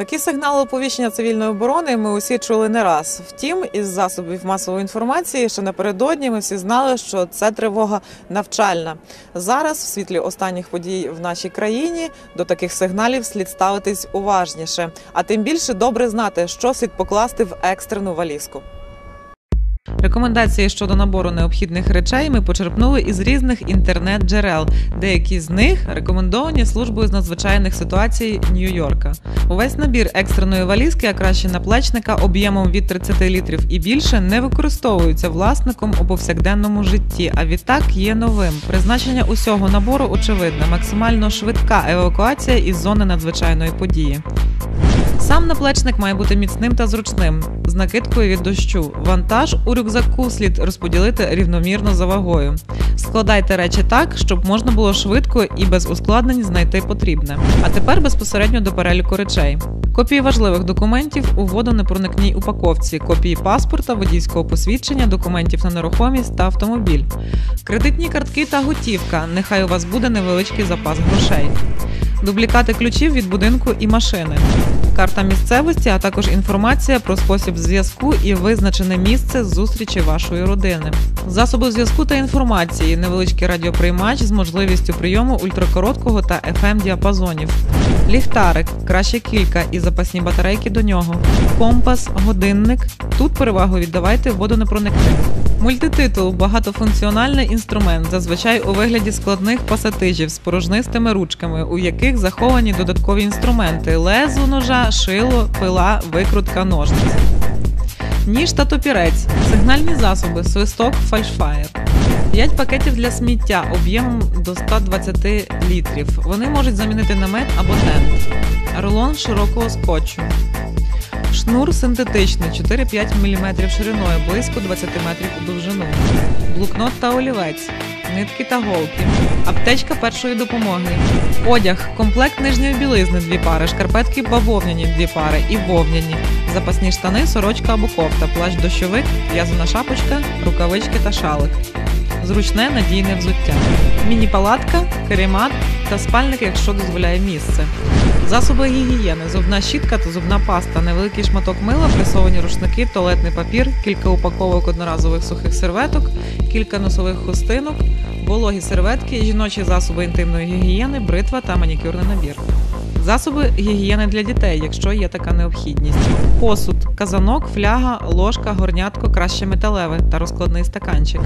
Такі сигнали оповіщення цивільної оборони ми усі чули не раз. Втім, із засобів масової інформації, що напередодні ми всі знали, що це тривога навчальна. Зараз, в світлі останніх подій в нашій країні, до таких сигналів слід ставитись уважніше, а тим більше добре знати, що слід покласти в екстрену валізку. Рекомендації щодо набору необхідних речей ми почерпнули із різних інтернет-джерел. Деякі з них рекомендовані службою з надзвичайних ситуацій Нью-Йорка. Увесь набір екстреної валізки, а краще наплечника об'ємом від 30 літрів і більше не використовуються власником у повсякденному житті, а відтак є новим. Призначення усього набору очевидне, максимально швидка евакуація із зони надзвичайної події. Сам наплечник має бути міцним та зручним, з накидкою від дощу. Вантаж у рюкзаку слід розподілити рівномірно за вагою. Складайте речі так, щоб можна було швидко і без ускладнень знайти потрібне. А тепер безпосередньо до переліку речей. Копії важливих документів у водонепроникній упаковці, копії паспорта, водійського посвідчення, документів на нерухомість та автомобіль, кредитні картки та готівка. Нехай у вас буде невеличкий запас грошей, дублікати ключів від будинку і машини карта місцевості, а також інформація про спосіб зв'язку і визначене місце зустрічі вашої родини. Засоби зв'язку та інформації, невеличкий радіоприймач з можливістю прийому ультракороткого та fm діапазонів, ліхтарик, краще кілька і запасні батарейки до нього, компас, годинник. Тут перевагу віддавайте водонепроникним. Мультититул багатофункціональний інструмент, зазвичай у вигляді складних пасатижів з порожнистими ручками, у яких заховані додаткові інструменти: лезу ножа, шило, пила, викрутка, ножниці. Ніж та топірець, сигнальні засоби, свисток, фальшфаєр. 5 пакетів для сміття об'ємом до 120 літрів. Вони можуть замінити намет або тент. Рулон широкого скотчу. Шнур синтетичний 4-5 мм шириною, близько 20 метрів у довжину. Блокнот та олівець, нитки та голки, аптечка першої допомоги, одяг, комплект нижньої білизни дві пари, шкарпетки бавовняні дві пари і вовняні, запасні штани, сорочка або кофта, плащ дощовик, в'язана шапочка, рукавички та шалик. Зручне надійне взуття, міні-палатка, керемат та спальник, якщо дозволяє місце. Засоби гігієни, зубна щітка та зубна паста, невеликий шматок мила, пресовані рушники, туалетний папір, кілька упаковок одноразових сухих серветок, кілька носових хустинок, вологі серветки, жіночі засоби інтимної гігієни, бритва та манікюрний набір. Засоби гігієни для дітей, якщо є така необхідність. Посуд, казанок, фляга, ложка, горнятко, краще металеве та розкладний стаканчик.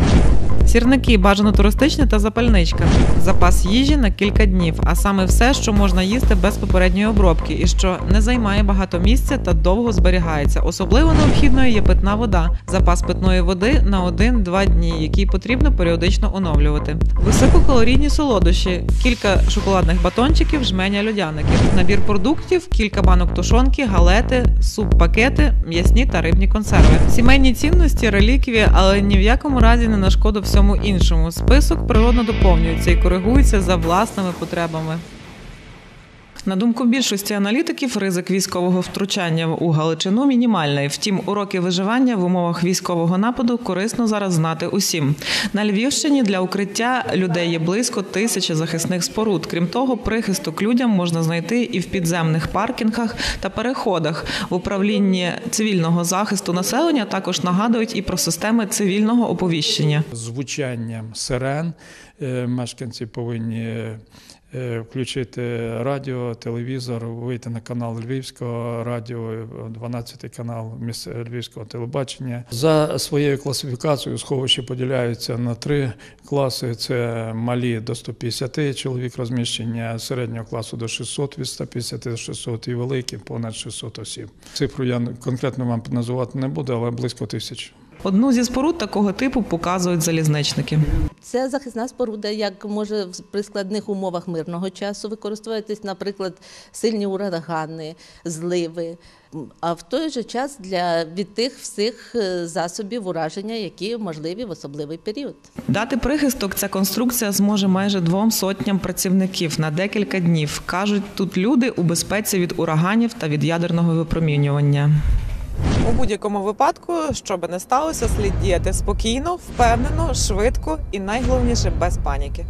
Сірники бажано туристичні та запальничка. Запас їжі на кілька днів, а саме все, що можна їсти без попередньої обробки і що не займає багато місця та довго зберігається. Особливо необхідною є питна вода, запас питної води на 1-2 дні, який потрібно періодично оновлювати. Висококалорійні солодощі, кілька шоколадних батончиків, жменя льодяників, набір продуктів, кілька банок тушонки, галети, суп-пакети, м'ясні та рибні консерви. Сімейні цінності, реліквії, але ні в якому разі не на шкоду всьому іншому. Список природно доповнюється і коригується за власними потребами. На думку більшості аналітиків, ризик військового втручання у Галичину мінімальний. Втім, уроки виживання в умовах військового нападу корисно зараз знати усім. На Львівщині для укриття людей є близько тисячі захисних споруд. Крім того, прихисток людям можна знайти і в підземних паркінгах та переходах. В управлінні цивільного захисту населення також нагадують і про системи цивільного оповіщення. звучанням сирен е, мешканці повинні включити радіо, телевізор, вийти на канал Львівського радіо, 12 канал Львівського телебачення. За своєю класифікацією сховища поділяються на три класи: це малі до 150 чоловік розміщення, середнього класу до 600, від 150 до 600 і великі понад 600 осіб. Цифру я конкретно вам називати не буду, але близько тисяч. Одну зі споруд такого типу показують залізничники. Це захисна споруда, як може в- при складних умовах мирного часу використовуватись, наприклад, сильні урагани, зливи. А в той же час для від тих всіх е, засобів ураження, які можливі в особливий період. Дати прихисток ця конструкція зможе майже двом сотням працівників на декілька днів. кажуть, тут люди у безпеці від ураганів та від ядерного випромінювання. У будь-якому випадку, що би не сталося, слід діяти спокійно, впевнено, швидко і найголовніше без паніки.